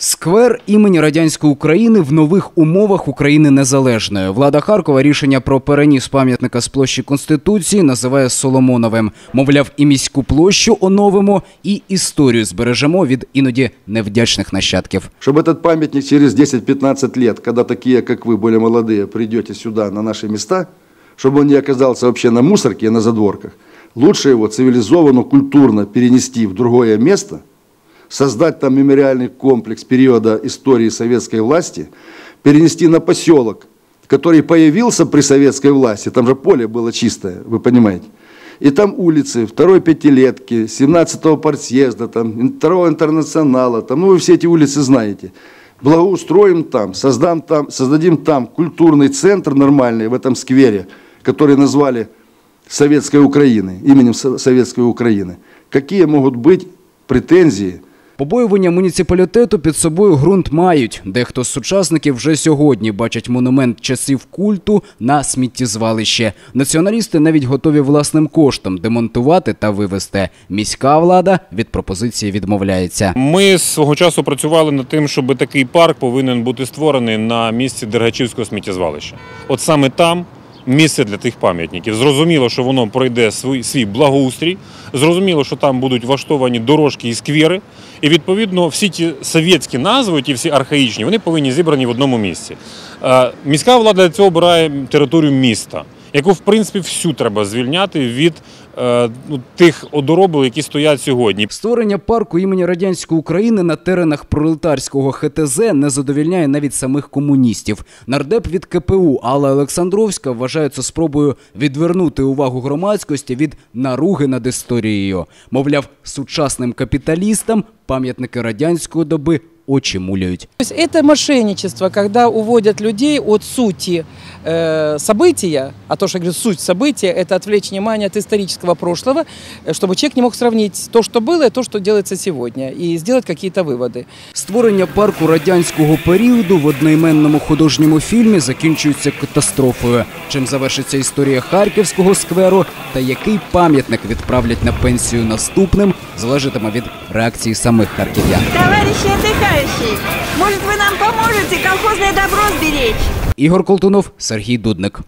Сквер імені радянської України в нових умовах України незалежної. Влада Харкова рішення про переніс пам'ятника з площі Конституції називає Соломоновим. Мовляв, і міську площу оновимо, і історію збережемо від іноді невдячних нащадків. Чтобы этот памятник через 10-15 лет, когда такие, как вы, более молодые, придете сюда, на наши места, чтобы он не оказался вообще на мусорке и на задворках, лучше его цивилизованно, культурно перенести в другое место, Создать там мемориальный комплекс периода истории советской власти, перенести на поселок, который появился при советской власти, там же поле было чистое, вы понимаете, и там улицы второй пятилетки, 17-го партсъезда, там, второго интернационала, там, ну вы все эти улицы знаете. Благоустроим там, создам там, создадим там культурный центр нормальный в этом сквере, который назвали Советской Украины, именем Со- Советской Украины. Какие могут быть претензии Побоювання муніципалітету під собою ґрунт мають. Дехто з сучасників вже сьогодні бачать монумент часів культу на сміттєзвалище. Націоналісти навіть готові власним коштом демонтувати та вивезти. Міська влада від пропозиції відмовляється. Ми свого часу працювали над тим, щоб такий парк повинен бути створений на місці Дергачівського сміттєзвалища. От саме там місце для тих пам'ятників. Зрозуміло, що воно пройде свій, свій благоустрій. Зрозуміло, що там будуть влаштовані дорожки і сквери. І відповідно всі ті совєтські назви, ті всі архаїчні, вони повинні зібрані в одному місці. Е, Міська влада для цього обирає територію міста, яку в принципі всю треба звільняти від е, ну, тих одоробів, які стоять сьогодні. Створення парку імені радянської України на теренах пролетарського ХТЗ не задовільняє навіть самих комуністів. Нардеп від КПУ Алла Олександровська вважає це спробою відвернути увагу громадськості від наруги над історією. Мовляв, сучасним капіталістам пам'ятники радянської доби очі муляють. То есть это мошенничество, когда уводят людей от сути э, события, а то, что я говорю, суть события, это отвлечь внимание от исторического прошлого, э, чтобы человек не мог сравнить то, что было, и то, что делается сегодня, и сделать какие-то выводы. Створення парку радянського періоду в одноіменному художньому фільмі закінчується катастрофою. Чим завершиться історія харківського скверу та який пам'ятник відправлять на пенсію наступним, залежатиме від реакції самих харків'ян. Товарищи Отдыхающие, может вы нам поможете колхозное добро сберечь? Ігор Колтунов, Сергій Дудник.